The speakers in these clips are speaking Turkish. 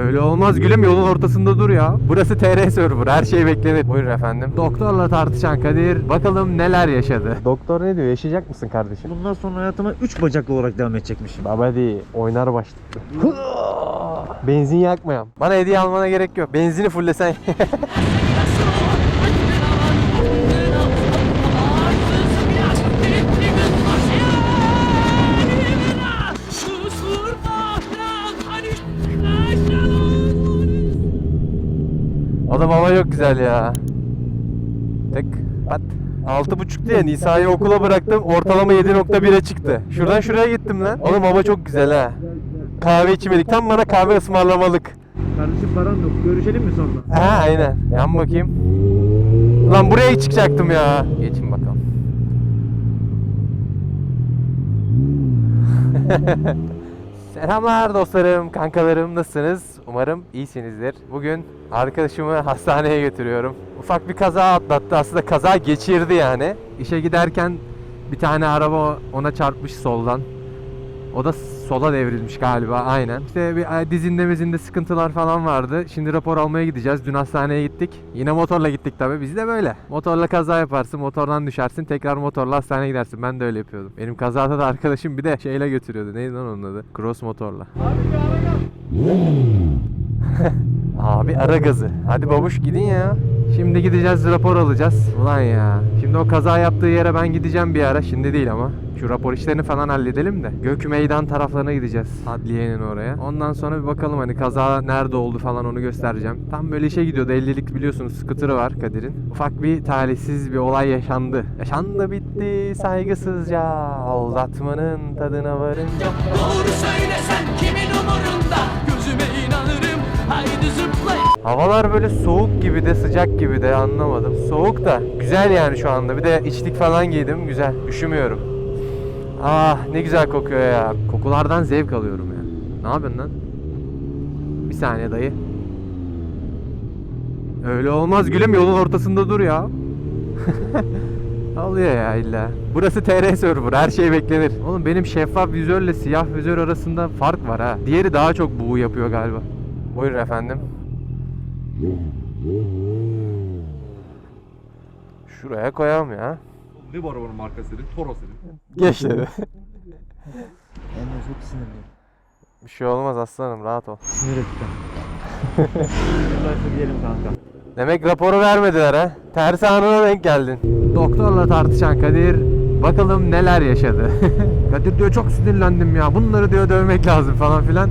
Öyle olmaz gülüm yolun ortasında dur ya. Burası TR server her şey beklenir. Buyurun efendim. Doktorla tartışan Kadir bakalım neler yaşadı. Doktor ne diyor yaşayacak mısın kardeşim? Bundan sonra hayatıma 3 bacaklı olarak devam edecekmişim. Baba değil oynar başlıklı. Benzin yakmayam. Bana hediye almana gerek yok. Benzini fullesen. Oğlum hava çok güzel ya. Tık pat. Altı buçuktu ya Nisa'yı okula bıraktım ortalama 7.1'e çıktı. Şuradan şuraya gittim lan. Oğlum hava çok güzel ha. Kahve içmedik. Tam bana kahve ısmarlamalık. Kardeşim param yok. Görüşelim mi sonra? Ha aynen. Yan bakayım. Lan buraya çıkacaktım ya. Geçin bakalım. Selamlar dostlarım, kankalarım nasılsınız? Umarım iyisinizdir. Bugün arkadaşımı hastaneye götürüyorum. Ufak bir kaza atlattı. Aslında kaza geçirdi yani. İşe giderken bir tane araba ona çarpmış soldan. O da sola devrilmiş galiba aynen. İşte bir ay, dizinde mizinde sıkıntılar falan vardı. Şimdi rapor almaya gideceğiz. Dün hastaneye gittik. Yine motorla gittik tabii. Biz de böyle. Motorla kaza yaparsın, motordan düşersin, tekrar motorla hastaneye gidersin. Ben de öyle yapıyordum. Benim kazada da arkadaşım bir de şeyle götürüyordu. Neydi lan onun adı? Cross motorla. Abi ara gazı. Hadi babuş gidin ya. Şimdi gideceğiz rapor alacağız. Ulan ya. Şimdi o kaza yaptığı yere ben gideceğim bir ara. Şimdi değil ama. Şu rapor işlerini falan halledelim de. Gök meydan taraflarına gideceğiz. Adliyenin oraya. Ondan sonra bir bakalım hani kaza nerede oldu falan onu göstereceğim. Tam böyle işe gidiyordu. 50'lik biliyorsunuz scooter'ı var Kadir'in. Ufak bir talihsiz bir olay yaşandı. Yaşandı bitti saygısızca. Aldatmanın tadına varınca. Doğru söylesen umurunda Gözüme inanırım haydi zıplayın Havalar böyle soğuk gibi de sıcak gibi de anlamadım. Soğuk da güzel yani şu anda. Bir de içlik falan giydim güzel. Üşümüyorum. Ah ne güzel kokuyor ya. Kokulardan zevk alıyorum ya. Ne yapıyorsun lan? Bir saniye dayı. Öyle olmaz gülüm yolun ortasında dur ya. Alıyor ya illa. Burası TR server her şey beklenir. Oğlum benim şeffaf vizörle siyah vizör arasında fark var ha. Diğeri daha çok buğu yapıyor galiba. Buyurun efendim. Şuraya koyalım ya. Ne bu arabanın markası senin? Toro senin. Geç dedi. En çok sinirliyim. Bir şey olmaz aslanım rahat ol. Sinir ettim. Diyelim kanka. Demek raporu vermediler ha. Ters anına denk geldin. Doktorla tartışan Kadir bakalım neler yaşadı. Kadir diyor çok sinirlendim ya. Bunları diyor dövmek lazım falan filan.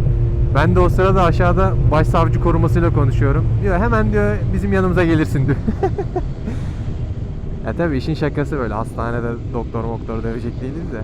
Ben de o sırada aşağıda başsavcı korumasıyla konuşuyorum. Diyor hemen diyor bizim yanımıza gelirsin diyor. ya tabii işin şakası böyle. Hastanede doktor moktor dövecek değiliz de.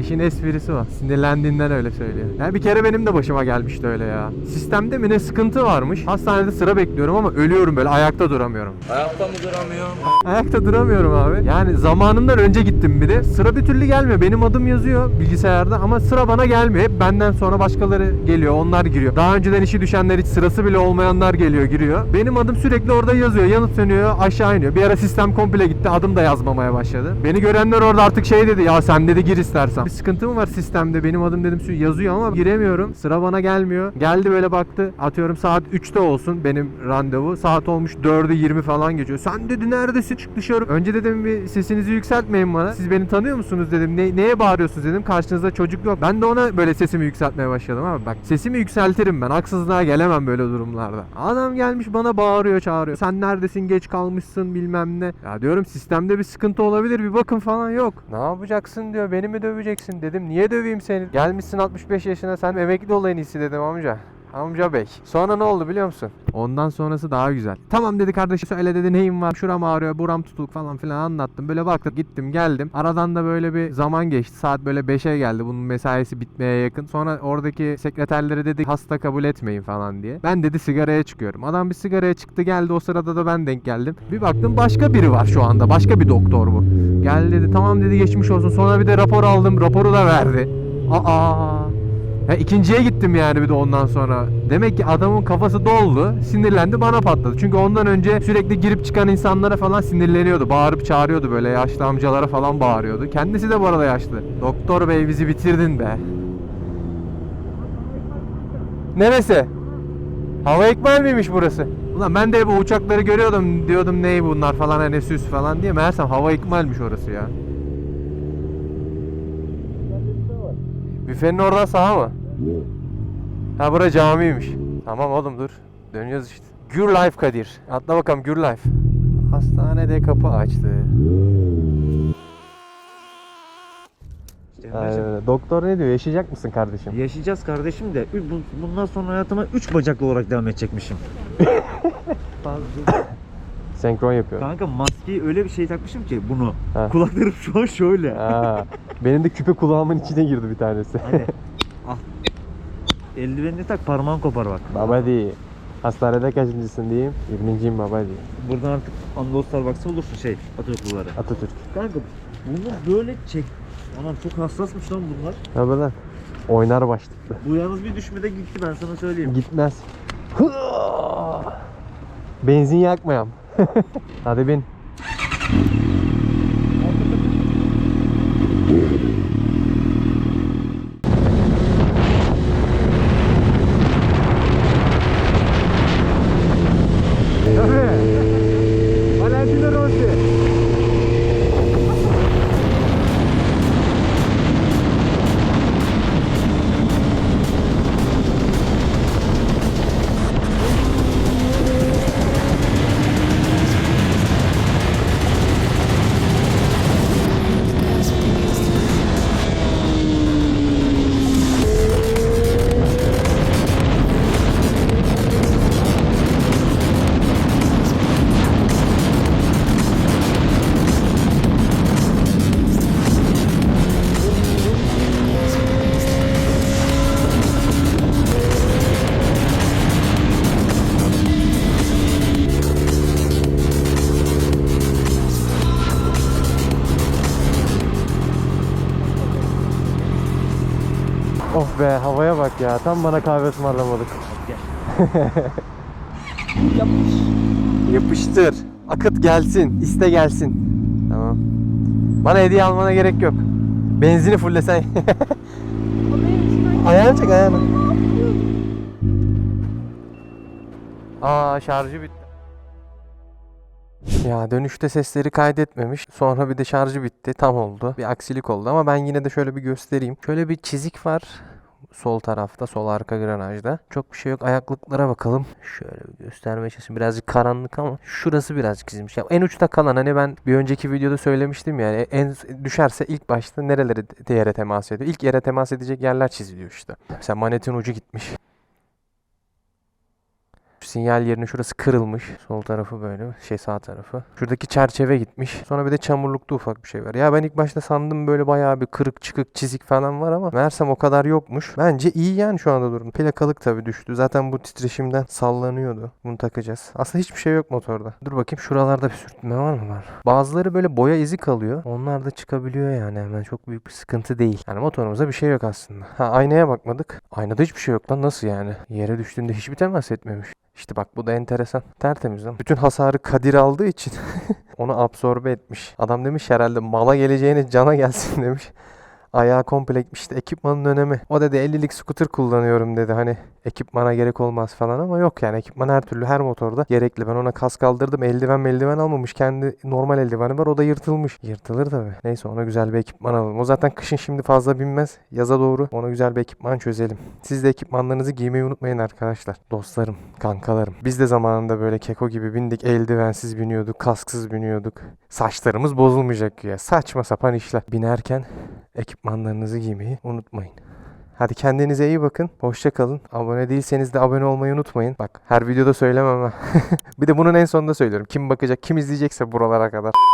İşin esprisi o. Sinirlendiğinden öyle söylüyor. Yani bir kere benim de başıma gelmişti öyle ya. Sistemde mi ne sıkıntı varmış. Hastanede sıra bekliyorum ama ölüyorum böyle ayakta duramıyorum. Ayakta mı duramıyorum Ayakta duramıyorum abi. Yani zamanından önce gittim bir de. Sıra bir türlü gelmiyor. Benim adım yazıyor bilgisayarda ama sıra bana gelmiyor. Hep benden sonra başkaları geliyor. Onlar giriyor. Daha önceden işi düşenler hiç sırası bile olmayanlar geliyor giriyor. Benim adım sürekli orada yazıyor. Yanıt sönüyor aşağı iniyor. Bir ara sistem komple gitti. Adım da yazmamaya başladı. Beni görenler orada artık şey dedi. Ya sen dedi gir istersen. Bir sıkıntı mı var sistemde? Benim adım dedim yazıyor ama giremiyorum. Sıra bana gelmiyor. Geldi böyle baktı. Atıyorum saat 3'te olsun benim randevu. Saat olmuş 4'ü 20 falan geçiyor. Sen dedi neredesin? Çık dışarı. Önce dedim bir sesinizi yükseltmeyin bana. Siz beni tanıyor musunuz dedim. Ne, neye bağırıyorsunuz dedim. Karşınızda çocuk yok. Ben de ona böyle sesimi yükseltmeye başladım ama bak sesimi yükseltirim ben. Haksızlığa gelemem böyle durumlarda. Adam gelmiş bana bağırıyor çağırıyor. Sen neredesin geç kalmışsın bilmem ne. Ya diyorum sistemde bir sıkıntı olabilir bir bakın falan yok. Ne yapacaksın diyor beni mi döveceksin dedim. Niye döveyim seni? Gelmişsin 65 yaşına sen emekli ol en iyisi dedim amca. Amca bey. Sonra ne oldu biliyor musun? Ondan sonrası daha güzel. Tamam dedi kardeşim söyle dedi neyim var şuram ağrıyor buram tutuk falan filan anlattım. Böyle baktık gittim geldim. Aradan da böyle bir zaman geçti. Saat böyle 5'e geldi bunun mesaisi bitmeye yakın. Sonra oradaki sekreterleri dedi hasta kabul etmeyin falan diye. Ben dedi sigaraya çıkıyorum. Adam bir sigaraya çıktı geldi o sırada da ben denk geldim. Bir baktım başka biri var şu anda. Başka bir doktor bu. Gel dedi tamam dedi geçmiş olsun. Sonra bir de rapor aldım. Raporu da verdi. Aa. Ya ikinciye gittim yani bir de ondan sonra. Demek ki adamın kafası doldu. Sinirlendi bana patladı. Çünkü ondan önce sürekli girip çıkan insanlara falan sinirleniyordu. Bağırıp çağırıyordu böyle yaşlı amcalara falan bağırıyordu. Kendisi de bu arada yaşlı. Doktor bey bizi bitirdin be. Neresi? Hava ikmal miymiş burası? Ulan ben de bu uçakları görüyordum diyordum ney bunlar falan hani süs falan diye meğersem hava ikmalmiş orası ya. Büfenin oradan sağa mı? Ha bura camiymiş. Tamam oğlum dur. Dönüyoruz işte. Gür Life Kadir. Atla bakalım Gür Life. Hastanede kapı açtı. Ee, doktor ne diyor? Yaşayacak mısın kardeşim? Yaşayacağız kardeşim de bu- bundan sonra hayatıma 3 bacaklı olarak devam edecekmişim. Senkron yapıyor. Kanka maskeyi öyle bir şey takmışım ki bunu. Ha. Kulaklarım şu an şöyle. Ha, benim de küpe kulağımın içine girdi bir tanesi. Hadi. Al. Eldivenini tak parmağın kopar bak. baba değil. Hastanede kaçıncısın diyeyim? 20'ciyim baba değil. Buradan artık Anadolu Starbucks'a olursun şey Atatürk'lüleri. Atatürk. Kanka bunu böyle çek. Anam çok hassasmış lan bunlar. Tabii lan. Oynar başlıklı. Bu yalnız bir düşmede gitti ben sana söyleyeyim. Gitmez. Benzin yakmayam. Hadi bin. Of be havaya bak ya. Tam bana kahve ısmarlamadık. Yapıştır. Akıt gelsin. iste gelsin. Tamam. Bana hediye almana gerek yok. Benzini fullesen. ayağını çek ayağını. Aa şarjı bitti. Ya dönüşte sesleri kaydetmemiş. Sonra bir de şarjı bitti. Tam oldu. Bir aksilik oldu ama ben yine de şöyle bir göstereyim. Şöyle bir çizik var. Sol tarafta, sol arka granajda. Çok bir şey yok. Ayaklıklara bakalım. Şöyle bir göstermeye çalışayım. Birazcık karanlık ama şurası birazcık çizilmiş. Ya en uçta kalan hani ben bir önceki videoda söylemiştim yani en düşerse ilk başta nereleri de- yere temas ediyor. İlk yere temas edecek yerler çiziliyor işte. Mesela manetin ucu gitmiş. Sinyal yerine şurası kırılmış. Sol tarafı böyle. Şey sağ tarafı. Şuradaki çerçeve gitmiş. Sonra bir de çamurlukta ufak bir şey var. Ya ben ilk başta sandım böyle bayağı bir kırık çıkık çizik falan var ama meğersem o kadar yokmuş. Bence iyi yani şu anda durum. Plakalık tabii düştü. Zaten bu titreşimden sallanıyordu. Bunu takacağız. Aslında hiçbir şey yok motorda. Dur bakayım şuralarda bir sürtünme var mı var? Bazıları böyle boya izi kalıyor. Onlar da çıkabiliyor yani hemen. Çok büyük bir sıkıntı değil. Yani motorumuzda bir şey yok aslında. Ha aynaya bakmadık. Aynada hiçbir şey yok lan nasıl yani? Yere düştüğünde hiçbir temas etmemiş. İşte bak bu da enteresan. Tertemiz lan. Bütün hasarı Kadir aldığı için onu absorbe etmiş. Adam demiş herhalde mala geleceğine cana gelsin demiş. Ayağı komple gitmiş. İşte ekipmanın önemi. O dedi 50'lik scooter kullanıyorum dedi. Hani ekipmana gerek olmaz falan ama yok yani ekipman her türlü her motorda gerekli. Ben ona kas kaldırdım. Eldiven eldiven almamış. Kendi normal eldiveni var. O da yırtılmış. Yırtılır tabi. Neyse ona güzel bir ekipman alalım. O zaten kışın şimdi fazla binmez. Yaza doğru ona güzel bir ekipman çözelim. Siz de ekipmanlarınızı giymeyi unutmayın arkadaşlar. Dostlarım, kankalarım. Biz de zamanında böyle keko gibi bindik. Eldivensiz biniyorduk. Kasksız biniyorduk. Saçlarımız bozulmayacak ya. Saçma sapan işler. Binerken ekipmanlarınızı giymeyi unutmayın. Hadi kendinize iyi bakın. Hoşça kalın. Abone değilseniz de abone olmayı unutmayın. Bak her videoda söylemem ha. bir de bunun en sonunda söylüyorum. Kim bakacak, kim izleyecekse buralara kadar.